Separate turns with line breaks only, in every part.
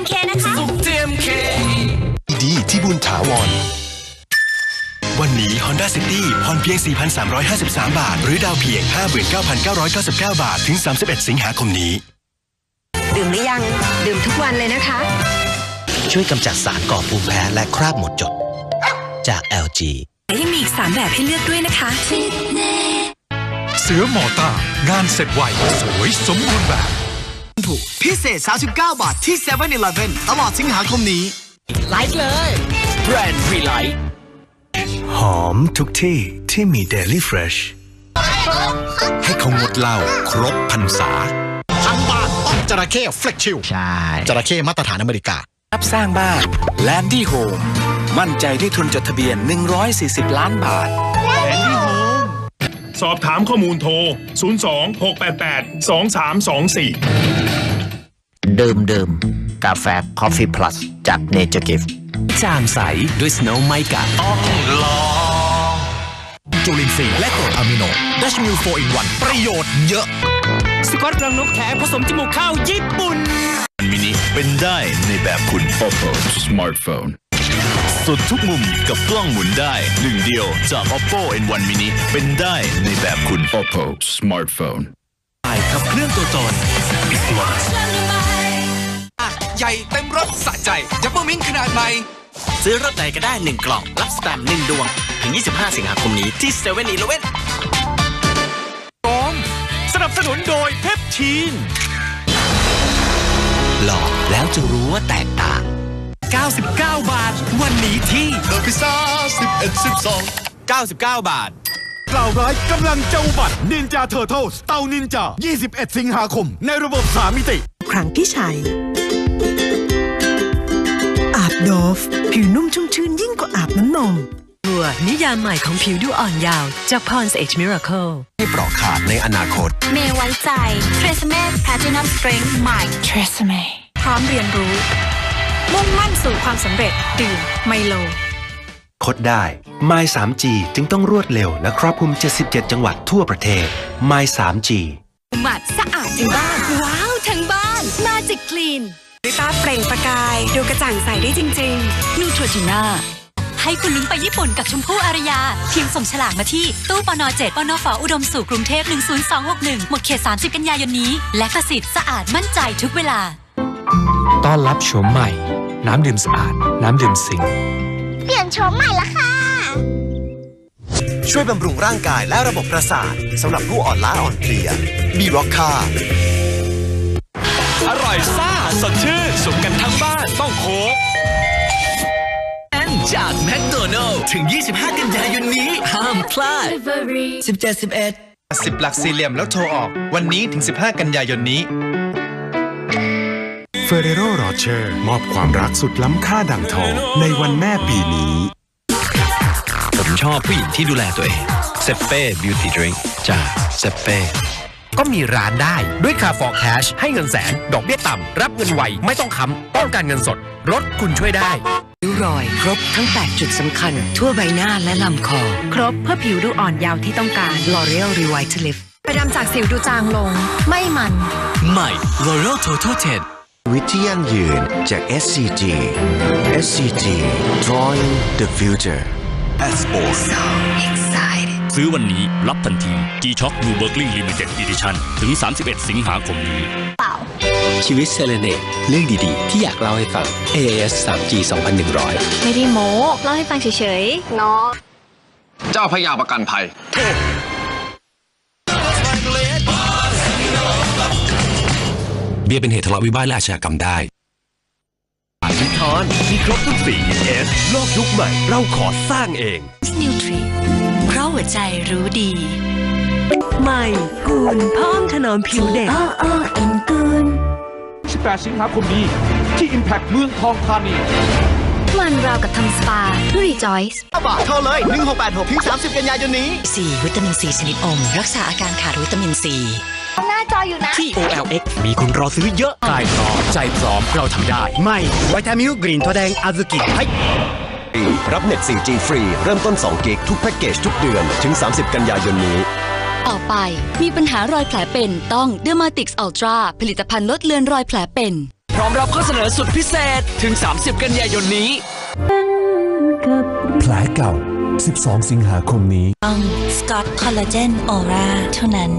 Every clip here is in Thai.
MK นะคะ
สุข TMK
ดีที่บุญถาวรวันนี้ Honda City ผ่อนเพียง 4,353 บาท หรือดาวเพียง 59,999 บาท ถึง 31 สิงหาคมนี้
ดื่มหรือยัง ดื่มทุกวันเลยนะคะ
ช่วยกำจัดสารก่อภูมิแพ้และคราบหมดจด จาก LG
และยังมีอีก 3 แบบให้เลือกด้วยนะคะ
เสือหมอต้างานเสร็จไวสวยสมบูรณ์แบบ
พิเศษ 39 บาทที่7 e เ e ่ e อตลอดสิงหาคมนี้ ไลค์เลยแบรนด์วีไลท์
หอมทุกที่ที่มี Daily Fresh ให้เขางดเหล้าครบพรรษา
ทั้งบ้านต้องจระเข้เฟล็กชิล
ใช่
จระเข้มาตรฐานอเมริกา
รับสร้างบ้าน Landy Home มั่นใจด้วยทุนจดทะเบียน 140 ล้านบาท
สอบถามข้อมูลโทร 02 688 2324
ดื่มดื่มกาแฟคอฟฟี่พลัสจากเนเจอร์กิฟ
จางใสด้วย Snow ไมกา
จุลินทรีย์และกรดอะมิโนดัชมิลโฟอินวันประโยชน์เยอะ
สกอตรังนกแท้ผสมจมูกข้าวญี่ปุ่น
มินิเป็นได้ในแบบคุณ Oppo Smartphone สุดทุกมุมกับกล้องหมุนได้หนึ่งเดียวจาก Oppo N1 Mini เป็นได้ในแบบคุณ Oppo Smartphone
ไปกับเครื่องตัวตน
ใหญ่เต็มรถสะใจดับเบิลมิงขนาดใหม่
ซื้อรถใดก็ได้ 1 กล่อง รับสแตมป์1ดวง ถึง 25 สิงหาคมนี้ที่7 e เ e ่ e อ
สนับสนุนโดยเพปทีน
หลอกแล้วจะรู้ว่าแตกต่าง 99 บาท วันนี้ที่
The Pizza 11 12
99 บาท
กล่าวร้ายกำลังเจ้าบัตรนินจาเทอร์เทลสเตานินจา 21 สิงหาคม ในระบบสามมิติ
ครั้งพี่ชัย อาบโดฟ ผิวนุ่มชุ่มชื่นยิ่งกว่าอาบน้ำนมบัวนิยามใหม่ของผิวดูอ่อนเยาว์จาก Pond's Age Miracle
ให้เปราะขาดในอนาคต
เมย์ไว้ใจ t r e s m e Platinum Strength ใหม่ t r e s m e พร้อมเรียนรู้ มุ่งมั่นสู่ความสำเร็จดื่มไมโล
คดได้ My 3G จึงต้องรวดเร็วและครอบคลุม 77 จังหวัดทั่วประเทศ My 3G
หมัดสะอาดทั้งบ้าน ว้าวทั้งบ้าน Magic Clean ลิต้าเปล่งประกาย ดูกระจ่างใสได้จริงๆนูโทรจิน่าให้คุณลุ้นไปญี่ปุ่นกับชมพู่อารยา เพียงส่งฉลากมาที่ ตู้ปน7ปนฝอุดมสู่กรุงเทพ 10261 หมดเขต 30 กันยายนนี้ และกสิทธิ์สะอาดมั่นใจทุกเวลา
ต้อนรับโฉมใหม่ น้ำดื่มสะอาด น้ำดื่มสิง
เปลี่ยนโฉมใหม่ละค่ะ
ช่วยบำรุงร่างกายและระบบประสาทสำหรับผู้อ่อนล้าอ่อนเพลียบีร็อกคา
อร่อยซ่าสดชื่นสุขกันทั้งบ้านต้องโค้ก
จากแมคโดนัลถึง 25 กันยายนนี้ ห้ามพลาด 17 11
10 หลักสี่เหลี่ยมแล้วโทรออก วันนี้ถึง 15 กันยายนนี้
เฟเรโรโรเชอร์ มอบความรักสุดล้ำค่าดังทองในวันแม่ปีนี้
ผมชอบผู้หญิงที่ดูแลตัวเองเซเป้บิวตี้ดริงจากเซเป้
ก็มีร้านได้ด้วยคาฟอร์แคชให้เงินแสน ดอกเบี้ยต่ำ รับเงินไว ไม่ต้องค้ำป้องกันเงินสดรถคุณช่วยได้
ริ้วรอย ครบทั้ง 8 จุดสำคัญ ทั่วใบหน้าและลำคอ ครบเพื่อผิวดูอ่อนเยาว์ที่ต้องการ L'Oreal Revitalift ไปดำจากสิวดูจางลง ไม่มัน
ใหม่ L'Oreal Total 10
วิทยยั่งยืนจาก SCG SCG Drawing the Future S O
excited
ซื้อวันนี้รับทันที G-Shock New Berkeley Limited Edition ถึง 31 สิงหาคมนี้
ชีวิตเซเลเนตเรื่องดีๆ ที่อยากเล่าให้ฟัง AIS 3G 2100
ไม่ได้โม้เล่าให้ฟังเฉยๆ เนาะ
เจ้าพยาประกันภัย
บียร์เป็นเหตุทะเลาะวิวาทและอาชญากรรมได้
นิทอนมีครบทุกสีเอสโลกยุคใหม่ เราขอสร้างเอง
นิวทรีเพราะหัวใจรู้ดี
ใหม่กูลพร้อมถนอมผิวเด็ก
18 สิงหาคมนี้ ที่ Impact เมืองทองธานี
มันราวกับทำสปาด้วย Rejoice
บาทโทรเลย 1686ถึง30 กันยายนนี้
4 วิตามินซีชนิดอม รักษาอาการขาดวิตามินซี
หน้าจ ออยู่นะ
ที่ OLX มีคนรอซื้อเยอะ
กายพร้อมใจพร้อมเราทำได้
ไม่วิตามิลกรีนถั่วแดงอาซุกิให้
รับเน็ต 4G ฟรี เริ่มต้น 2 กิกทุกแพ็กเกจทุกเดือน ถึง 30 กันยายนนี้
ต่อไป มีปัญหารอยแผลเป็นต้อง Dermatix Ultra ผลิตภัณฑ์ลดเลือนรอยแผลเป็น
พร้อมรับข้อเสนอสุดพิเศษถึง 30 กันยายนนี้
แผลเก่า 12 สิงหาคมนี้
ต้องสกอตคอลลาเจนออร่าเท่านั้น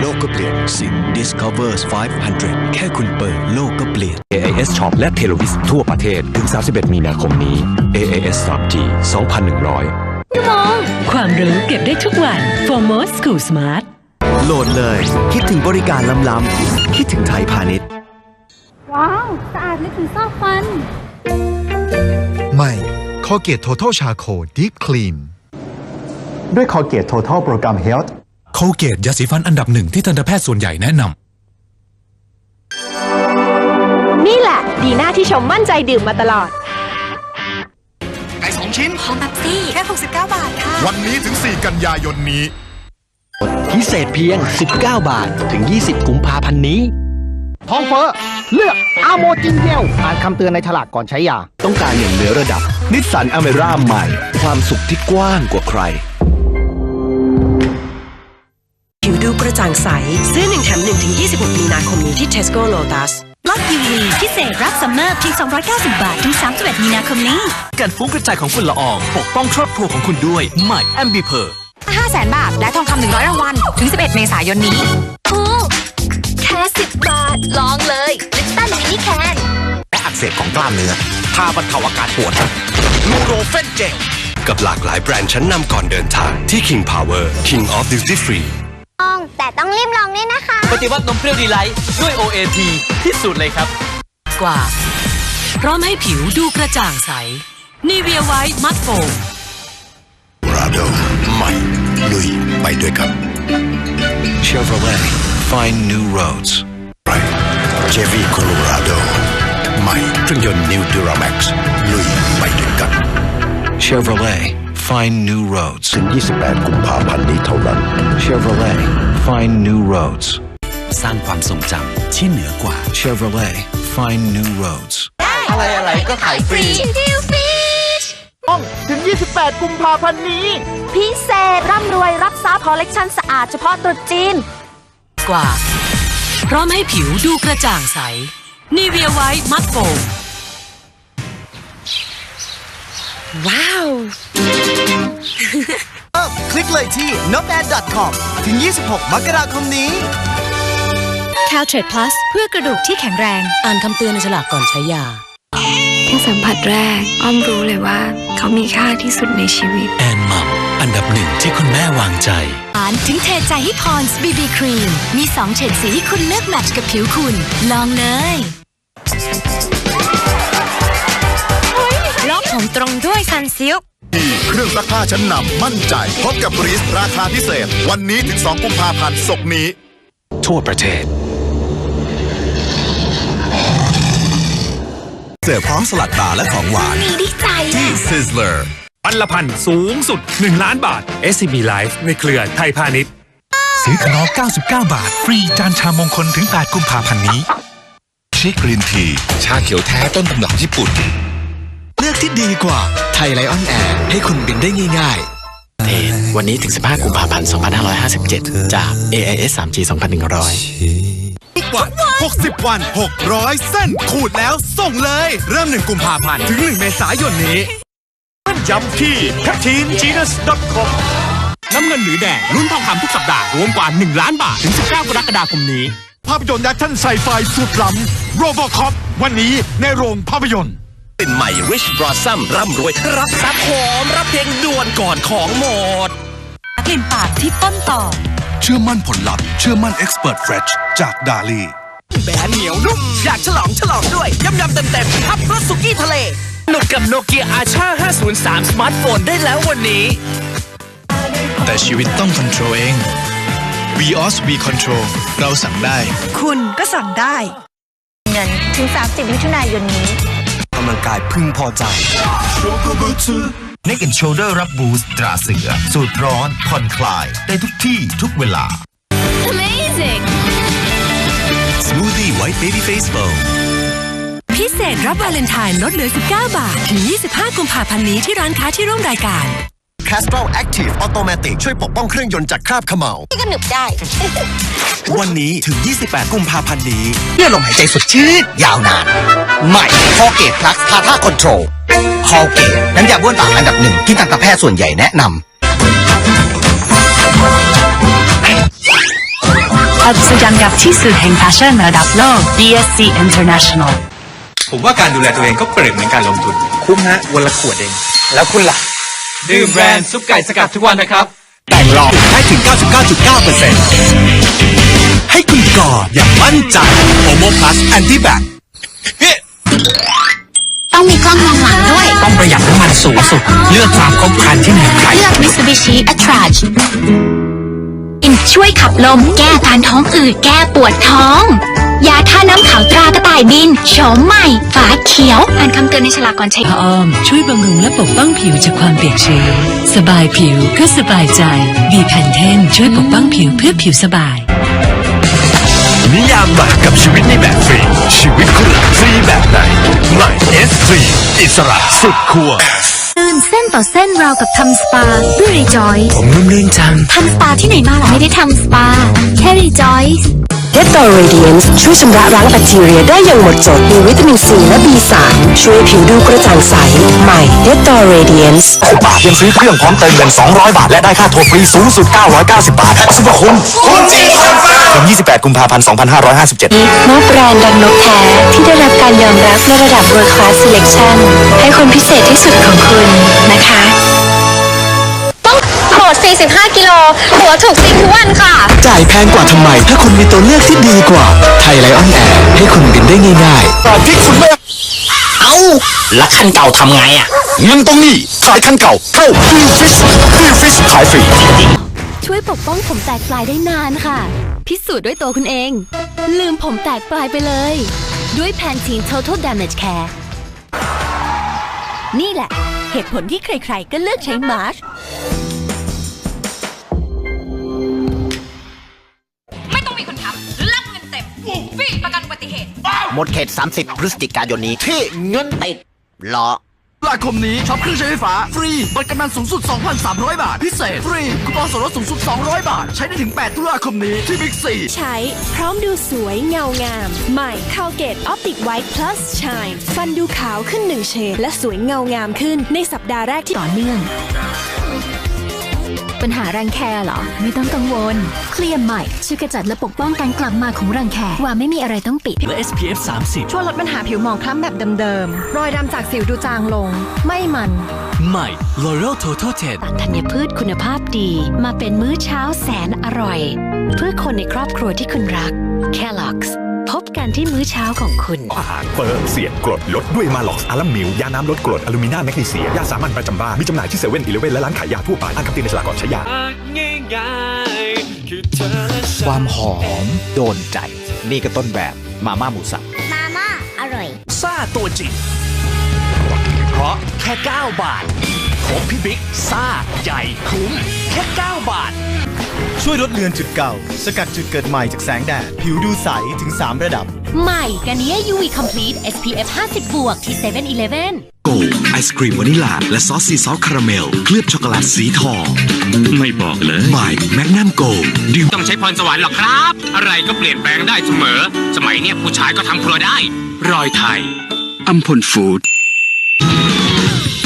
โลกก็เปลี่ยนสิ่ง Discovers 500 แค่คุณเปิดโลกก็เปลี่ยน
AIS Shop และเทเลวิสทั่วประเทศ ถึง 31 มีนาคมนี้ AIS 3G 2,100
ความรู้เก็บได้ทุกวัน Foremost School Smart
โหลดเลย คิดถึงบริการล้ำๆคิดถึงไทยพาณิชย์
ว้าว สะอาดนึกถึงซอกฟัน
ใหม่คอเกต Total Charcoal Deep Clean
ด้วยคอเกต Total Program Health
โคเกตยาสีฟันอันดับหนึ่งที่ทันตแพทย์ส่วนใหญ่แนะนำ
นี่แหละ ดีหน้าที่ชมมั่นใจดื่มมาตลอด
ไก่สองชิ้น
ของแบบซี่แค่69 บาทค่ะ
วันนี้ถึง 4 กันยายนนี้
พิเศษเพียง 19 บาทถึง 20 กุมภาพันธ์นี้
ท้องเฟ้อเลือกอาโมจินเดียวอ่านคำเตือนในฉลากก่อนใช้ยา
ต้องการอย่างเหนือระดับ นิสสันอเมร่าใหม่ ความสุขที่กว้างกว่าใคร
ผิวดูกระจ่างใส ซื้อ1แถม1ถึง 26 มีนาคมนี้ที่ Tesco Lotus
บล็อก UV พิเศษรับซัมเมอร์เพียง 290 บาท ถึง 31 มีนาคมนี้
การฟุ้งกระจายของฝุ่นละอองปกป้องครอบครัวของคุณด้วยใหม่แอมบิเพอร์
500,000บาท และทองคำ100 รางวัล ถึง 11 เมษายนนี้คูแค่ 10 บาท ลองเลยลิปตันมินิแคน
และอักเสบของกล้ามเนื้อทาบรรเทาอาการปวดนูโรเฟนเจล
กับหลากหลายแบรนด์ชั้นนำก่อนเดินทางที่ King Power King of Duty Free
แต่ต้องรีบลองด้วยนะคะ
ปฏิวัตินมเปรี้ยวดีไลท์ด้วย OAT ที่สุดเลยครับ
กว่า พร้อมให้ผิวดูกระจ่างใสนีเวียไวท์มัดโฟม
ราโดใหม่ลุยไปด้วยกัน
Chevrolet Find New Roads
เจวีโคโลราโดใหม่เครื่องยนต์ New Duramax ลุยไปด้วยกัน
Chevrolet Find New Roads
ถึง 28 กุมภาพันธ์นี้เท่านั้น
Chevrolet Find New Roads
สร้างความทรงจำที่เหนือกว่า
Chevrolet Find New Roads
อะไรอะไรก็ขายฟรี
ดิวฟิช
ถึง 28 กุมภาพันธ์นี้
พิเศษร่ำรวยรับทรัพย์คอลเลกชันสะอาดเฉพาะตรุษจีน
กว่า พร้อมให้ผิวดูกระจ่างใส นีเวียไวท์มัดโฟม
ว้าว
คลิกเลยที่ n o t a d c o m ถึง 26 มกราคมนี้
Caltrate Plus เพื่อกระดูกที่แข็งแรง
อ่านคำเตือนในฉลากก่อนใช้ยา
แค่สัมผัสแรก อ้อมรู้เลยว่า เขามีค่าที่สุดในชีวิต
แอนมัมอันดับหนึ่งที่คุณแม่วางใจ
อ่านถึงเทใจให้พรส์บีบีครีม มี 2 เฉดสีให้คุณเลือกแมทช์กับผิวคุณ ลองเลย ลอกผมตรงด้วยซันซิล
เครื่องซักผ้าชั้นนำมั่นใจ พบกับบริสราคาพิเศษ วันนี้ถึง 2 กุมภาพันธ์ศกนี้
ทั่วประเทศ
เสิร์ฟพร้อมสลัดบาร์และของหวาน
มีดีใจ
ที่ Sizzler
ปันละพันสูงสุด 1 ล้านบาท SCB Life ในเครือไทยพาณิชย์
ซื้อขนม99 บาท ฟรีจานชามงคลถึง 8 กุมภาพันธ์นี้ชิคกรีนที ชาเขียวแท้ต้นตำรับญี่ปุ่น
เลือก ที่ดีกว่าไทยไลออนแอร์ให้คุณบินได้ง่ายๆเทรดวันนี้ถึง 15 กุมภาพันธ์ 2557 จาก AIS 3G 2100
วัน60 วัน 600 เส้น ขูดแล้วส่งเลย เริ่ม 1 กุมภาพันธ์ ถึง 1 เมษายนนี้ย้ำที่ p e p t i n g e n u s c o m น้ำเงินหรือแดงลุ้นทองคำทุกสัปดาห์ รวมกว่า 1 ล้านบาท ถึง 19 กรกฎาคมนี้ ภาพยนตร์แอคชั่นไซไฟสุดล้ำ Robocop วันนี้ในโรงภาพยนตร์
ก ลิ่นใหม่ Rich Blossom ร่ำรวย รับทรัพย์หอม รับเพลงด่วนก่อนของหมด
กลิ่นปากที่ต้นต่อ
เชื่อมั่นผลลัพธ์ เชื่อมั่น Expert Fresh จากดาลี
แบรนด์เหนียวนุ่ม อยากฉลองฉลองด้วยยำยำเต็มเต็มๆทับรสสุกี้ทะเลหนุกกับโนเกียอาชา503 สมาร์ทโฟนได้แล้ววันนี้
แต่ชีวิตต้องคอนโทรลเอง Vios V Control เราสั่งได้
คุณก็สั่งได้
เงินถึง 30 มิถุนายนนี้
กำลังกายพึงพอใจ
Neck and Shoulder รับบูสต์ตราเสือ สูตรร้อนผ่อนคลาย ได้ทุกที่ทุกเวลา
Amazing
Smoothie White Baby Face Foam
พิเศษรับวาเลนไทน์ลดเหลือ 19 บาท ถึง 25 กุมภาพันธ์นี้ที่ร้านค้าที่ร่วมรายการ
แค
Castrol Active Automatic ช่วยปกป้องเครื่องยนต์จากคราบเขม่า
นี่ก็หนึบได้
วันนี้ถึง 28 กุมภาพันธ์นี้
เพื่อลมหายใจสดชื่นยาวนาน ใหม่คอเกตพลัสพาท่าคอนโทรลคอเกตน้ำยาบ้วนปากอันดับหนึ่งที่ทันตแพทย์ส่วนใหญ่แนะนำ
อัศจรรย์กับที่สุดแห่งแฟชั่นระดับโลก BSC International
ผมว่าการดูแลตัวเองก็เปรียบเหมือนการลงทุน คุ้มฮะวันละขวดเอง
แล้วคุณล่ะ
ดื่มแบรนด์ซุปไก่สกัดทุกวันนะครับ
แต่งหลอกได้ถึง 99.9%ให้คุณกอดอย่างมั่นใจโอโมพลัสแอนตี้แบค
ต้องมีกล้องมองหลังด้วย
ต้องประหยัดน้ำมันสูงสุด เลือกความครบครันที่เหมือนใคร
เลือก Mitsubishi a t r a g ช่วยขับลม แก้การท้องอืดแก้ปวดท้อง ยาท่าน้ำขาวตรากระต่ายบินโฉมใหม่ ฝาเขียว อ่านคำเตือนในฉลากก่อนใช้
พระอ้อม ช่วยบำรุงและปกป้องผิวจากความเปียกชื้นสบายผิวก็สบายใจบีแพนเทนช่วยปกป้องผิวเพื่อผิวสบาย
นิยามใหม่กับชีวิตในแบบฟรี ชีวิตคุณล่ะฟรีแบบไหนใหม่ S3 อิสระสุดขั้ว
ตื่นเส้นต่อเส้นราวกับทำสปาด้วยรีจอย
ผมนุ่มลื่นจัง
ทำสปาที่ไหนมาล่ะไม่ได้ทำสปา แค่รีจอย
เดตตอเรเดียนช่วยชำระล้างแบคทีเรียได้อย่างหมดจด มีวิตามินซีและ B3 ช่วยผิวดูกระจ่างใส ใหม่เดตตอเรเดียน
6บาทยังซื้อเครื่องพร้อมเติมเงิน 200 บาท และได้ค่าโทรฟรีสูงสุด 990 บาทซุปเปอร์คุณคุณจีคอนเฟิร์มถึง28 กุมภาพันธ์ 2557
นกแบรนด์ดังนกแท้ที่ได้รับการยอมรับในระดับ World Class Selection ให้คนพิเศษที่สุดของคุณนะคะ
ต้องโห ด 45 กิโล หัวถูกจริงทุกวันค่ะ
จ่ายแพงกว่าทำไม ถ้าคุณมีตัวเลือกที่ดีกว่าไทยไลออนแอร์ให้คุณบินได้ง่ายๆ
ตอนที่คุณไม่
เอา แล้วคันเก่าทำไงอะ
งั้นต้องนี่ขายคันเก่า เข้าฟิลฟิชฟิลฟิชขายฟรี
ช่วยปกป้องผมแตกปลายได้นานค่ะ พิสูจน์ด้วยตัวคุณเอง ลืมผมแตกปลายไปเลย ด้วยแพนทีน Total Damage Care นี่แหละ เหตุผลที่ใครๆ ก็เลือกใช้มาร์ช
หมดเขต 30 พฤศจิกายนนี้ ที่เงินติดรอ
ตุลาคมนี้ช็อปเครื่องใช้ไฟฟ้า ฟรี บัตรกำนันสูงสุด 2,300 บาท พิเศษ ฟรีคูปองส่วนลดสูงสุด 200 บาท ใช้ได้ถึง 8 ตุลาคมนี้ที่บิ๊กซี
ใช้ พร้อมดูสวยเงางาม ใหม่คาเกตออปติกไวท์ plus shine ฟันดูขาวขึ้นหนึ่งเฉดและสวยเงางามขึ้นในสัปดาห์แรกที่ต่อเนื่อง
ปัญหารังแคเหรอ ไม่ต้องกังวล เคลียร์ใหม่ช่วยกระจัดและปกป้องการกลับมาของรังแคว่าไม่มีอะไรต้องปิด
และ SPF 30
ช่วยลดปัญหาผิวหมองคล้ำแบบเดิมๆ รอยดำจากสิวดูจางลง ไม่มัน
ใหม่ L'Oreal Total 10
ธัญพืชคุณภาพดี มาเป็นมื้อเช้าแสนอร่อย เพื่อคนในครอบครัวที่คุณรัก Kellogg's พบ กันที่มื้อเช้าของคุณ
อาหารเปิดเสี่ยงกรดลดด้วยมาล็อกซ์อาลัมมิลยาน้ำลดกรดอลูมินาแมกนีเซียยาสามัญประจำบ้าน มีจำหน่ายที่เซเว่นอีเลฟเว่นและร้านขายยาทั่วไปอ่านคำเตือนในฉลากก่อนใช้ยา
ความหอมโดนใจ นี่ก็ต้นแบบมาม่าหมูสับ
มาม่าอร่อย
ซ่าตัวจริงเพราะแค่ 9 บาทครบพี่บิ๊กซ่าใหญ่คุ้มแค่ 9 บาท
ช่วยลดเลือนจุดเก่า สกัดจุดเกิดใหม่จากแสงแดด ผิวดูใสถึง 3 ระดับ
ใหม่กาเนีย UV Complete SPF 50บวกที่7 e เ e ่ e อ
โกไอศครีมวานิลา และซอสซีซอสคาราเมล เคลือบช็อกโกแลตสีทอง
ไม่บอกเลย
ใหม่แมกนัมโกดื่ม
ต้องใช้พรสวรรค์หรอกครับ อะไรก็เปลี่ยนแปลงได้เสมอ สมัยเนี้ยผู้ชายก็ทำครัวได้ รอยไทย
อัมพลฟู้ด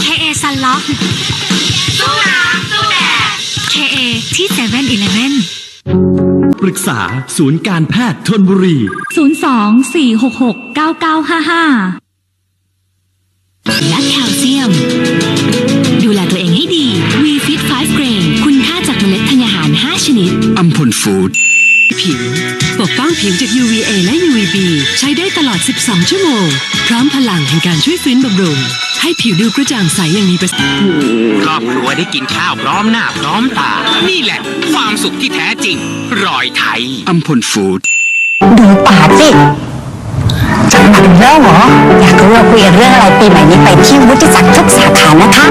KA ซันล็อกสู้น้ำสู้แดด KA ที่7 e เ e ่ e อ
ปรึกษาศูนย์การแพทย์ทนบุรี
02-466-9955 และแคลเซียม ดูแลตัวเองให้ดี V-Fit 5 Grain คุณค่าจากเมล็ดธัญญาหาร 5 ชนิด
อัมพลฟู้ด
ผิว ปกป้องผิวจาก UVA และ UVB ใช้ได้ตลอด 12 ชั่วโมง พร้อมพลังแห่งการช่วยฟื้นบำรุง ให้ผิวดูกระจ่างใสอย่างมีประสิทธิภาพ
ครอบครัวได้กินข้าวพร้อมหน้าพร้อมตา นี่แหละ ความสุขที่แท้จริง รอยไทย
อัมพลฟู้ด
ดูปากสิจะมาถึงแล้วเหรอ อยากรู้ว่าคุยกันเรื่องอะไรปีใหม่นี้ไปที่วุฒิศักดิ์ทุกสาขานะคะ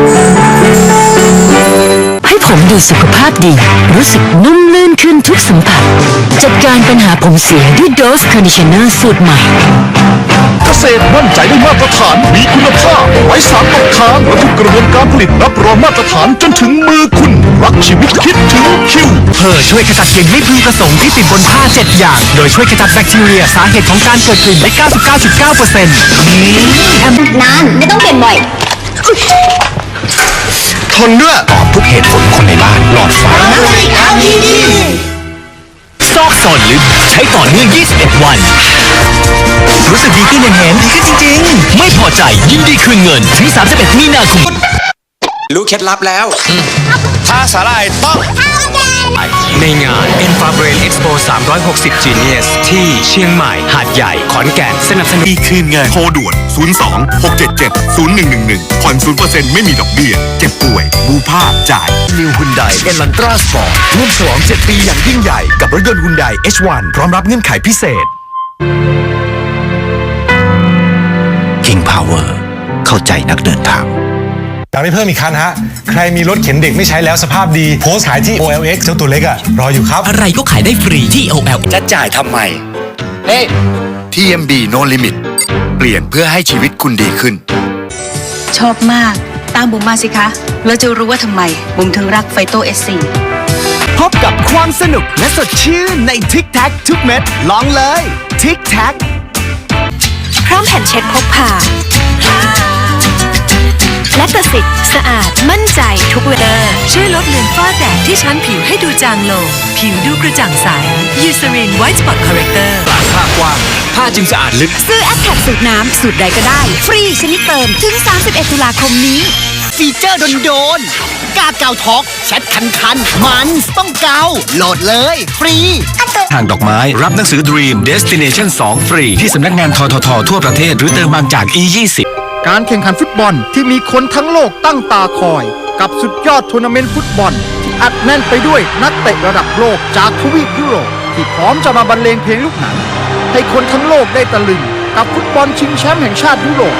ให้ผผมดูสุขภาพดี รู้สึกนุ่มลื่นขึ้นทุกสัมผัส จัดการปัญหาผมเสียด้วยโดสคอนดิชเนอร์สูตรใหม่
เกษตรมั่นใจได้มาตรฐานมีคุณภาพไว้สารตกค้างและทุกกระบวนการผลิตรับรองมาตรฐานจนถึงมือคุณรักชีวิตคิดถึงคิว
เธอช่วยขจัดกลิ่นไม่พึงประสงค์ที่ติดบนผ้า 7 อย่าง โดยช่วยขจัดแบคทีเรียสาเหตุของการเกิดกลิ่นได้ 99.9%
นานไม่ต้องเปลี่ยนบ่อย
ทนด้วย
ตอบทุกเหตุผลคนในบ้านหลอดไฟ
ซอกซอนลึกใช้ต่อเนื่อง 21 วัน รู้สึกดีขึ้นอย่างเห็นดีขึ้นจริง ๆ ไม่พอใจยินดีคืนเงินถึง 31 มีนาคม
รู้เคล็ดลับแล้ว
ถ้าสาหร่ายต้อง
ในงาน e n f a b r a i n Expo 360 Genius ที่เชียงใหม่ หาดใหญ่ ขอนแก่น สนับสนุน
อีกคืนเงิน โทรด่วน 02 677 0111 ผ่อน 0%ไม่มีดอกเบี้ย เจ็บป่วย บูภาพจ่าย
New Hyundai Elantra Sport ร่วมฉลอง 7 ปีอย่างยิ่งใหญ่ กับรถยนต์ Hyundai H1 พร้อมรับเงื่อนไขพิเศษ
King Power เข้าใจนักเดินทาง
อ ยากได้เพิ่มอีกคันฮะ ใครมีรถเข็นเด็กไม่ใช้แล้วสภาพดี โพสต์ขายที่ OLX เจ้าตัวเล็กอะรออยู่ครับ
อะไรก็ขายได้ฟรีที่ OL
จะจ่ายทำไม เฮ้ TMB No Limit เปลี่ยนเพื่อให้ชีวิตคุณดีขึ้น
ชอบมาก ตามบุ๋มมาสิคะ แล้วจะรู้ว่าทำไม บุ๋มถึงรักไฟโตเอสซี
พบกับความสนุกและสดชื่นในทิกแท็กทุกเม็ดลองเลยทิกแท็ก
พร้อมแผ่นเช็ดพกพา และประสิทธิ์สะอาดมั่นใจทุกเวลา
ช่วยลดเลือนฝ้าแดดที่ชั้นผิวให้ดูจางลง ผิวดูกระจ่างใส Eucerin White Spot Corrector
ผ้ากว้างผ้าจึงสะอาดลึก
ซื้อแอปแท็กสูตรน้ำสูตรใดก็ได้ ฟรีชนิดเติมถึง 31 ตุลาคมนี้
ฟีเจอร์โดนๆกล้าเกาท็อกแชทคันคันๆมันต้องเกาโหลดเลย ฟรี
ทางดอกไม้รับหนังสือ Dream Destination 2 ฟรี ที่สำนักงานททททั่วประเทศ หรือเติมบางจาก E20
การแข่งขันฟุตบอลที่มีคนทั้งโลกตั้งตาคอย กับสุดยอดทัวร์นาเมนต์ฟุตบอล ที่อัดแน่นไปด้วยนักเตะระดับโลกจากทวีปยุโรปที่พร้อมจะมาบรรเลงเพลงลูกหนัง ให้คนทั้งโลกได้ตะลึง กับฟุตบอลชิงแชมป์แห่งชาติยุโรป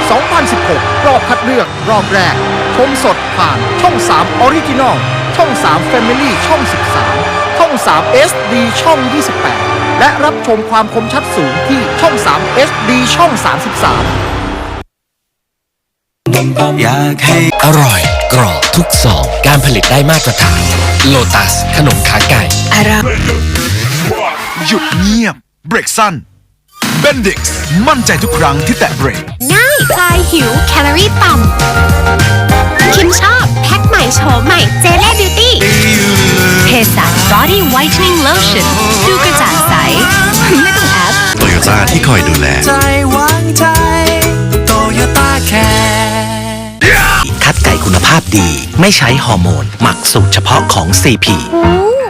2016 รอบคัดเลือกรอบแรก ชมสดผ่านช่อง 3 Original ช่อง 3 Family ช่อง 13 ช่อง 3 SD ช่อง 28 และรับชมความคมชัดสูงที่ช่อง 3 SD ช่อง 33
อยากให้อร่อยกรอบทุกซองการผลิตได้มาตรฐานโลตัสขนมขาไก่
อร่อย
หยุดเงียบ เบรกสั้น Bendix มั่นใจทุกครั้งที่แตะเบรก
ง่ายคลายหิว แคลอรี่ต่ำคิมชอบ แพ็คใหม่โฉมใหม่ เจเล่บิวตี้
เพสัช Body Whitening Lotion ดูกระจ่างใส ไม่ต้องแอป
โตโยต้าที่คอยดูแล
ใจหวางใจโตโยต้าแค
คัดไก่คุณภาพดี ไม่ใช้ฮอร์โมน หมักสูตรเฉพาะของ CP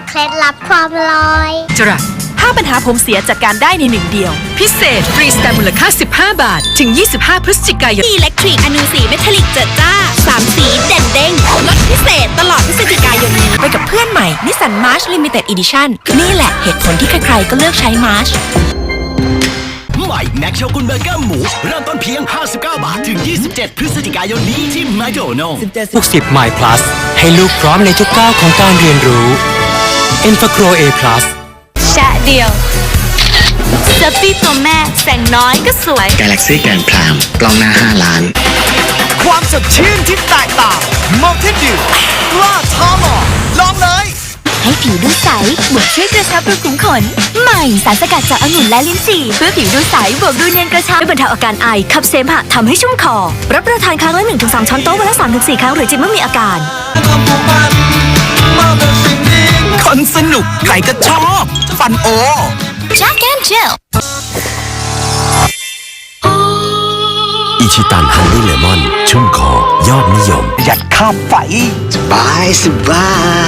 เคล็ดลับความลอย
จรัสถ้าปัญหาผมเสียจัดการได้ในหนึ่งเดียว พิเศษฟรีสแตมมูลค่า 15 บาท ถึง 25 พฤศจิกายน
อิเล็กทริกอนูสีเมทัลลิกเจิดจ้า3สีเด่นเด้งลดพิเศษตลอดพฤศจิกายนนี้
ไปกับเพื่อนใหม่นิสสันมาร์ชลิมิเต็ดอีดิชั่นนี่แหละเหตุผลที่ใครๆก็เลือกใช้มาร์ช
ใหม่แม็กโชกุนเบอร์เกอร์หมู เริ่มต้นเพียง 59 บาท ถึง 27 พฤศจิกายนนี้ที่แมคโดนัลล์ลูกศิษย์ My Plus ให้ลูกพร้อมในทุกก้าวของการเรียนรู้ e n f a c r o A Plus
แชะเดียวเซฟฟี่ตัวแม่แสงน้อยก็สวย
Galaxy Grand Prime กล้องหน้า 5 ล้าน
ความสดชื่นที่แตกต่าง Mountain Dew กล้าท้าลองลองเลย
ให้ผิวดูใส บวกช่วยกระชับรูขุมขน ใหม่สารสกัดจากองุ่นและลิ้นจี่ เพื่อผิวดูใส บวกดูเนียนกระชับช่วยบรรเทาอาการไอขับเสมหะทำให้ชุ่มคอ รับประทานครั้งละ1-2ช้อนโต๊ะวันละ3-4ครั้งหรือจิบเมื่อมีอาการ
คนสนุกใครก็ชอบ ฟันโอ
Jack and Jill
อิชิตันฮันนี่เลมอนชุ่มคอยอดนิยม
ยัดข้ามไฟสบายสบา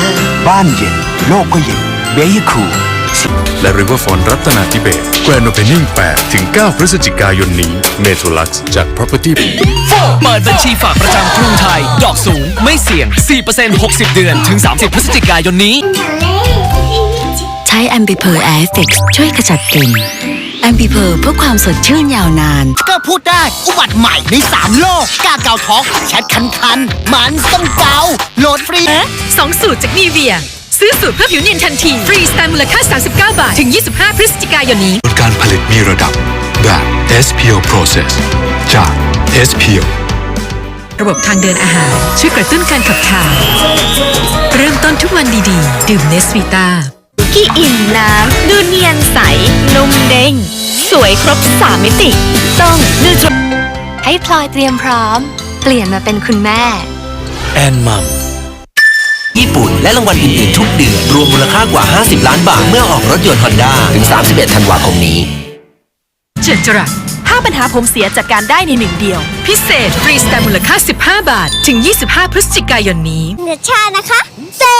ย บ้านเย็น โลกก็เย็นเบย์คู
และ Riverfront รัตนาธิเบศ Grand Opening 8ถึง 9 พฤศจิกายนนี้ Metrolux จาก Property
เปิดบัญชีฝากประจำกรุงไทย ดอกสูงไม่เสี่ยง 4% 60 เดือนถึง 30 พฤศจิกายนนี้
ใช้ a m b i p u r Air Fix ช่วยขจัดกลิ่น a
แอ มบิเพอร์เพื่อความสดชื่นยาวนาน
ก็พูดได้อุบัติใหม่ในสามโลกกล้าเกาท้องแชทคันคันๆมันต้องเกาโหลดฟรี
สองสูตรจากนีเวีย ซื้อสูตรเพื่อผิวเนียนทันที ฟรีสแตนมูลค่า 39 บาท ถึง 25 พฤศจิกายนนี้
การผลิตมีระดับแบบ SPO Process จาก SPO
ระบบทางเดินอาหาร ช่วยกระตุ้นการขับถ่ายเริ่มต้นทุกวันดีๆ ดื่มเนสวีตา
ที่อิ่มน้ำ ดูเนียนใส นุ่มเด้ง สวยครบสามมิติ ต้องนูทรให้พลอยเตรียมพร้อม เปลี่ยนมาเป็นคุณแม่
แอนมัมญี่ปุ่น และรางวัลอื่นๆทุกเดือน รวมมูลค่ากว่า 50 ล้านบาท เมื่อออกรถยนต์ฮอนด้าถึง 31 ธันวาคมนี้
เจ็ดจรัส5ปัญหาผมเสียจัดการได้ในหนึ่งเดียว พิเศษฟรีสแตนมูลค่า 15 บาท ถึง 25 พฤศจิกายนนี้
เนื้อชานะคะเจ๊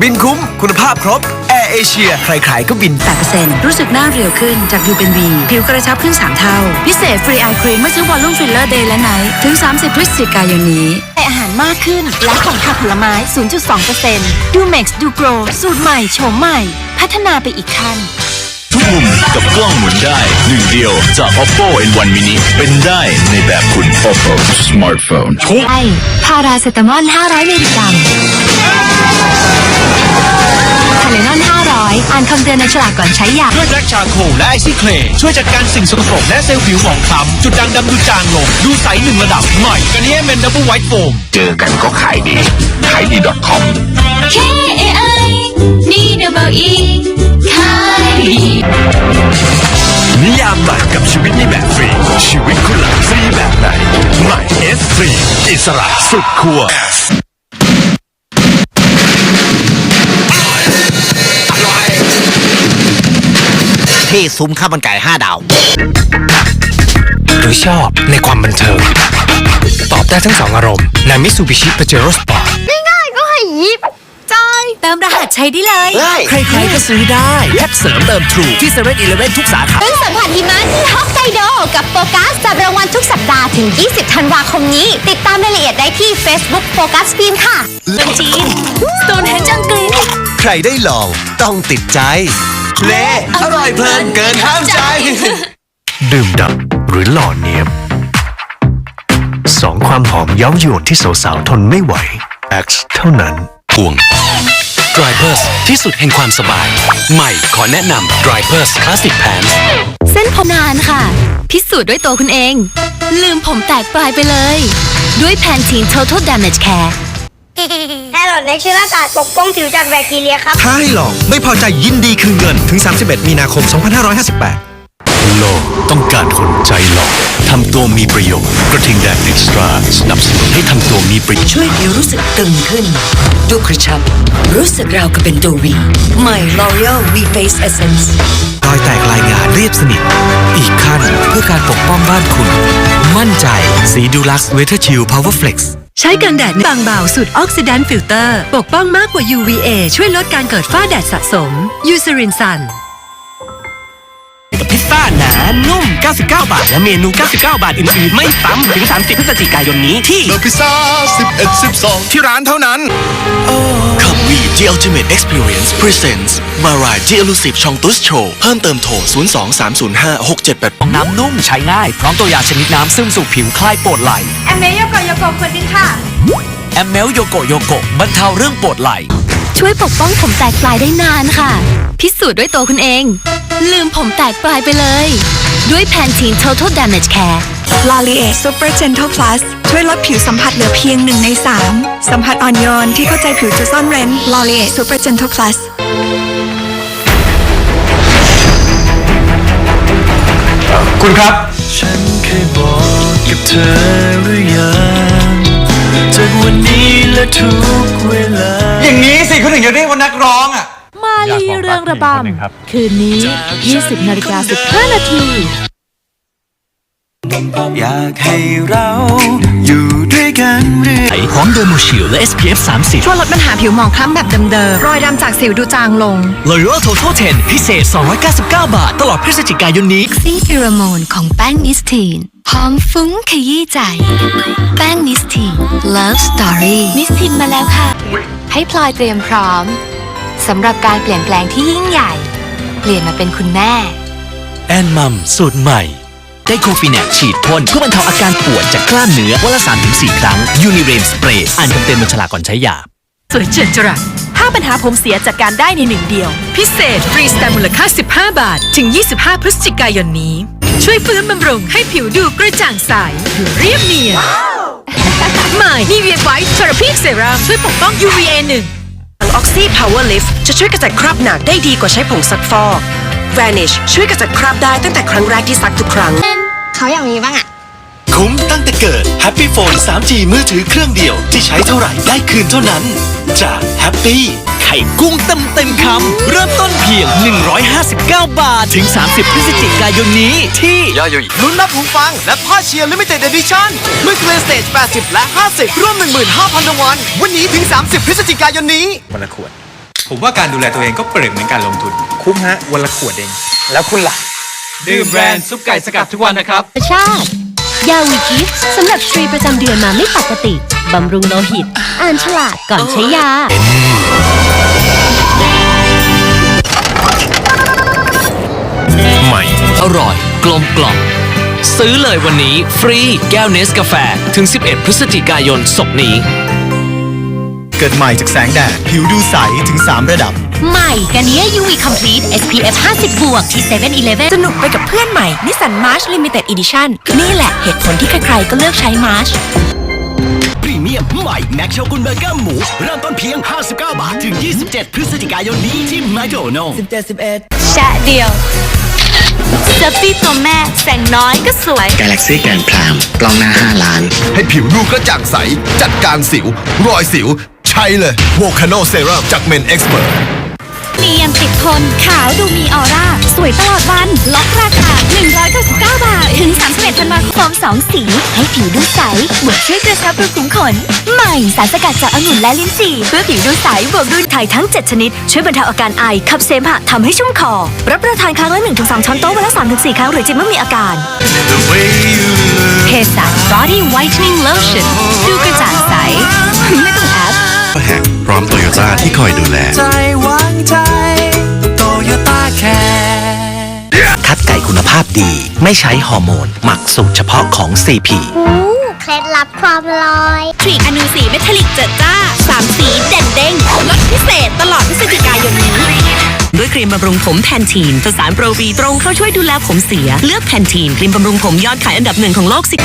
บินคุ้ม คุณภาพครบแอร์เอเชียใครๆก็บิน
8%รู้สึกหน้าเรียวขึ้นจากยูเป็นวีผิวกระชับขึ้น 3 เท่า พิเศษฟรีไอครีมเมื่อซื้อวอลลุ่มฟิลเลอร์เดย์และไนท์ถึง 30 พฤศจิกายนนี้ให้อาหารมากขึ้น และของผักผลไม้ 0.2%ดูเม็กซ์ดูโกรสูตรใหม่โฉมใหม่ พัฒนาไปอีกขั้น
ทุกมุมกับกล้องหมุนได้หนึ่งเดียวจาก Oppo N1 mini เป็นได้ในแบบคุณ Oppo Smartphone
ไอพาราเซตามอล 500มิลลิกรัม คาเลนอน 500 อ่านคำเตือนในฉลากก่อนใช้ยา
ด้วยแบล็กชาโคและไอซี่เคลช่วยจัดการสิ่งสกปรกและเซลล์ผิวหมองคล้ำจุดด่างดำดูจางลง ดูใสหนึ่งระดับใหม่กันนี้เมนดับเบิลไวท์โฟม
เจอกันก็ขายดีขายดี .com
K A I นี่ double E ขายดี
นิยามใหม่กับชีวิตในแบบฟรี ชีวิตคุณหลังฟรีแบบไหนใหม่ S ฟรีอิสระสุดขั้ว
ที่ซุ้มข้าวมันไก่5ดาว
หรือชอบในความบันเทิง ตอบได้ทั้งสองอารมณ์ในมิ t ูบิชิปเจโรสปอร์ต
ง่ายๆก็ให้ยิบจอยเติมรหัสใช้ได้เลย
ใครๆก็ซื้อได้แพ็คเสริมเติมทรูที่เซเว่นอีเลเว่นทุกสาขา
เพิ่งสัมผัสหิมะที่ฮอกไกโดกับโฟกัสจับรางวัลทุกสัปดาห์ถึง 20 ธันวาคมนี้ ติดตามรายละเอียดได้ที่ Facebook โฟกัสฟิล์มค่ะเมืองจีนสโตนเฮนจังกรี
ใครได้ลองต้องติดใจ เละอร่อยเพลินเกินห้ามใจ
ดื่มดับหรือหล่อเนียบสองความหอมเย้ายวนที่สาวๆทนไม่ไหว X เท่านั้นพวง
Dry p e r s ที่สุดแห่งความสบาย ใหม่ขอแนะนำ Dry p e r s Classic Pants
เส้นผมนานค่ะ พิสูจน์ด้วยตัวคุณเอง ลืมผมแตกปลายไปเลย ด้วยแพนทีน Total Damage Care
แครอทเล็กชื่ออากาศปกป้องผิวจากแบคทีเรียครับ
ถ้าให้ลองไม่พอใจยินดีคืนเงินถึง 31 มีนาคม 2558
โลกต้องการคนใจหล่อทำตัวมีประโยชน์ กระทิงแดงเอ็กซ์ตร้าสนับสนุนให้ทำตัวมีประโยชน์
ช่วยผิวรู้สึกตึงขึ้น ดูกระชับ รู้สึกราวกับเป็นตัววีใหม่ L'Oreal V Face Essence
รอยแตกลายงานเรียบสนิท อีกขั้นเพื่อการปกป้องบ้านคุณ มั่นใจสีดูลักซ์เวเทอร์ชิลพาวเวอร์เฟล็กซ์
ใช้กันแดดบางเบาสูตรออกซิแดนต์ฟิลเตอร์ ปกป้องมากกว่า UVA ช่วยลดการเกิดฝ้าแดดสะสมยูซ r รินซัน
พิซซ่าห นานุ่ม 99 บาท และเมนู 99 บาทอื่นๆ ไม่ซ้ำถึง 30 พฤศจิกายนนี้ที่
พิซซ่า11 12 ที่ร้านเท่านั้น
คัมวี The Ultimate Experience Presents Marine The Elusive ชองตุสโชว์เพิ่มเติมโทร 023056788
น้ำนุ่มใช้ง่าย พร้อมตัวยาชนิดน้ำซึมสู่ผิวคลายปวดไหล่
แอมเมยโยโกโยโกคนนึงค่ะ
แอมเมลโยโกโยโกบรรเทาเรื่องปวดไหล่
ช่วยปกป้องผมแตกปลายได้นานค่ะ พิสูจน์ด้วยตัวคุณเอง ลืมผมแตกปลายไปเลย ด้วยแพนทีน Total Damage Care
ลอรีเอซูเปอร์เจนทัลพลัสช่วยลดผิวสัมผัสเหลือเพียงหนึ่งในสามสัมผัสอ่อนโยนที่เข้าใจผิวจะซ่อนเร้นลอรีเอซูเปอร์เจนทัลพลัส
คุณครับ
ฉันเคยบอกกับเธอหรือยังจากวันนี้และทุกเวลา
อย่างนี้สิเขาถึงจะเรียกว่านักร้องอะ
มา ลีเรืองระบำ คืนนี้ 20นาฬิกา15นาที
อยากให้เราอยู่ด้วยกันเรื่อย
พร้อมโดโมชิลและ SPF 30
ช่วยลดปัญหาผิวหมองคล้ำแบบเดิมๆ รอยดำจากสิวดูจางลง
L'Oreal Total 10 พิเศษ 299 บาท ตลอดพฤศจิกายนนี้
ซี่ฟิโรโมนของแป้งนิสทีนหอมฟุ้งขยี้ใจ แป้งนิสทีน Love Story นิสทีนมาแล้วค่ะ ให้พลอยเตรียมพร้อม สำหรับการเปลี่ยนแปลงที่ยิ่งใหญ่
เปลี่ยนมาเป็นคุณแม่
แอนมัมสูตรใหม่ ได้โคฟินแนกฉีดพ่นเพื่อบรรเทาอาการปวดจากกล้ามเนื้อวันละ3-4 ครั้ง ยูนิเรมสเปรย์อ่านคำเตือนบนฉลากก่อนใช้ยา
สวยเจิดจรัสถ้าปัญหาผมเสียจากการได้ในหนึ่งเดียว พิเศษฟรีสแตนมูลค่า 15 บาท ถึง 25 พฤศจิกายนนี้ ช่วยฟื้นบำรุงให้ผิวดูกระจ่างใสผิวเรียบเนียนใหม่นีเวียไวท์เทอราพีเซรั่มช่วยปกป้อง UVA 1
ออกซี่พาวเวอร์ลิฟจะช่วยกระจัดคราบหนักได้ดีกว่าใช้ผงซักฟอก Vanish ช่วยกระจัดคราบได้ตั้งแต่ครั้งแรกที่ซักทุกครั้ง
เขาอยากมีบ้างอะ
คุ้มตั้งแต่เกิด Happy Phone 3G มือถือเครื่องเดียวที่ใช้เท่าไหร่ได้คืนเท่านั้น จาก Happy ไข่กุ้งเต็มเต็มคำเริ่มต้นเพียง 159 บาท ถึง 30 พฤศจิกายนนี้ที่ย่อย
ลุ้นรับหูฟัง และผ้าเชียร์ลิมิเต็ดเอดิชั่นเมื่อเคลียร์สเตจ80 และ 50 ร่วม 15,000รางวัลวันนี้ถึง 30 พฤศจิกายนนี้
วันละขวด ผมว่าการดูแลตัวเองก็เปรียบเหมือนการลงทุน คุ้มฮะวันละขวดเอง แล้วคุณล่ะ ดื่มแบรนด์ซุปไก่สกัดทุกวันนะครับ
ชาติ ยาวีกิฟสำหรับสตรีประจำเดือนมาไม่ปกติ บำรุงโลหิต อ่านฉลากก่อนใช้ยา
ใหม่ อร่อย กลมกล่อมซื้อเลยวันนี้ ฟรีแก้วเนสกาแฟ ถึง 11 พฤศจิกายนศกนี้
เกิดใหม่จากแสงแดด ผิวดูใสถึง 3 ระดับ
ใหม่กันเนี้ย UV Complete SPF 50บวกที่7 e เ e ่ e
สนุกไปกับเพื่อนใหม่นิสสันมาร์ชลิมิเต็ดอีดิชั่นนี่แหละเหตุผลที่ใครๆก็เลือกใช้มาร์ช
พรีเมียมใหม่แม็กโชกุนเบอร์เกอร์หมู เริ่มต้นเพียง 59 บาท ถึง 27 พฤศจิกายนนี้ที่แมคโดนัลล์17
แชะเดียวเซฟฟี่ตัวแม่แสงน้อยก็สวย
Galaxy Grand Prime กล้องหน้า 5 ล้าน
ให้ผิวดูกระจ่างใส จัดการสิว รอยสิว ใช่เลยโวคาโนเซรั่มจากเมน
เนียนติดทน ขาวดูมีออร่า สวยตลอดวัน ล็อกราคา 199 บาท ถึง 31ธันวาคมสองสี ให้ผิวดูใส บวกช่วยกระชับรูขุมขน ใหม่สารสกัดจากองุ่นและลิ้นจี่ เพื่อผิวดูใส บวกด้วยไทยทั้ง 7 ชนิด ช่วยบรรเทาอาการไอ ขับเสมหะทำให้ชุ่มคอ รับประทานครั้งละ 1-2 ช้อนโต๊ะวันละ 3-4 ครั้งหรือจิบเมื่อมีอาการเพสัช Body Whitening Lotion ดูกระจ่างใส ไม่ต้องแอป
แห่งพร้อมโตโยต้าที่คอยดูแล
ใจวางใจโตโยต้าแคคัดไก่คุณภาพดี ไม่ใช้ฮอร์โมน หมักสูตรเฉพาะของ CP
เคล็ดลับความลอย
ทรีอนูสีเมทัลลิกเจิดจ้าสามสีเด่นเด้งลดพิเศษตลอดพฤศจิกายนนี้
ด้วยครีมบำรุงผมแพนทีนผสานโปรวีตรงเข้าช่วยดูแลผมเสีย เลือกแพนทีนครีมบำรุงผมยอดขายอันดับหนึ่งของโลกสิ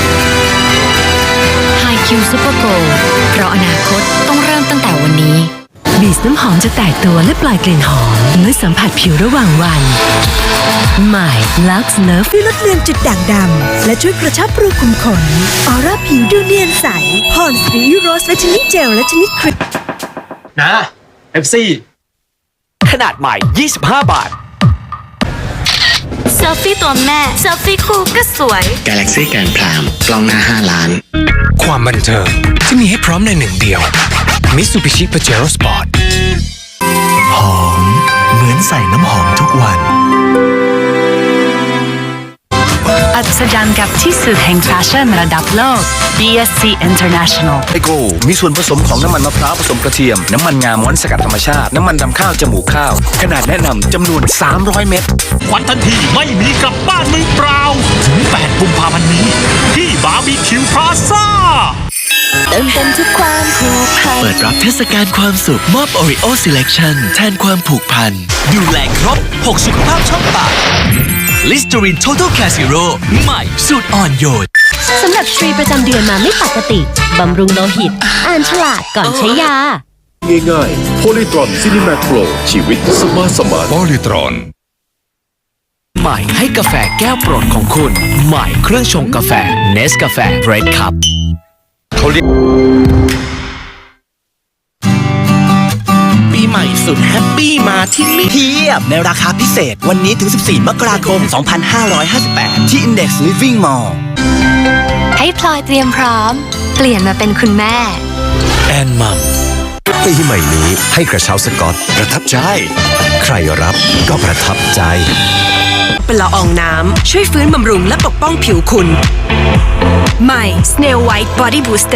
High Q Super Gold เพราะอนาคตต้องเริ่มตั้งแต่วันนี้
บีสน้ำหอมจะแตกตัวและปล่อยกลิ่นหอมเมื่อสัมผัสผิวระหว่างวัน ใหม่ Lux Love
ช่วยลดเลือนจุดด่างดำ และช่วยกระชับรูขุมขน ออร่าผิวดูเนียนใสพอนสตรีโรสและชนิดเจลและชนิดครีม
นะเอฟซี่
ขนาดใหม่ 25 บาท
เซลฟี่ตัวแม่ เซลฟี่คู่ก็สวย
Galaxy Grand Prime กล้องหน้า 5 ล้าน
ความบันเทิงที่มีให้พร้อมในหนึ่งเดียว Mitsubishi Pajero Sport
หอม เหมือนใส่น้ำหอมทุกวัน
อัศจรรย์กับที่สุดแห่งแฟชั่นระดับโลก BSC International
ไอโกมีส่วนผสมของน้ำมันมะพร้าวผสมกระเทียม น้ำมันงาม้วนสกัดธรรมชาติ น้ำมันดำข้าวจมูกข้าว ขนาดแนะนำจำนวน 300 เม็ด
ควันทันทีไม่มีกลับบ้านมือเปล่า ถึง 8 กุมภาพันธ์นี้ ที่บาร์บีคิวพลาซ่า
เติมเต็มทุกความผูกพัน
เปิดรับเทศกาลความสุขมอบ Oreo Selection แทนความผูกพัน ดูแลครบ6สุขภาพช่องปาก Listerine Total Care Zero ใหม่สูตรอ่อนโยน
สำหรับสตรีประจำเดือนมาไม่ปกติ บำรุงโลหิต อ่านฉลากก่อนใช้ยา
ง่ายๆ โพลิตรอนซินิแมกโ o ชีวิตสมาร์ทสมาร์ท
โพลิตรอน
ใหม่ให้กาแฟแก้วโปรดของคุณ ใหม่เครื่องชงกาแฟ Nest กาแฟ Red Cup
ปี ใหม่สุดแฮปปี้มาที่นี่เทียบในราคาพิเศษวันนี้ถึง 14 มกราคม 2558 ที่ Index Living Mall
ให้พลอยเตรียมพร้อม เปลี่ยนมาเป็นคุณแม่
แอนมัม
ปีใหม่นี้ให้กระเช้าสกอตประทับใจ ใครรับก็ประทับใจ
เป็นละอองน้ำช่วยฟื้นบำรุงและปกป้องผิวคุณ ใหม่ Snail White Body Booster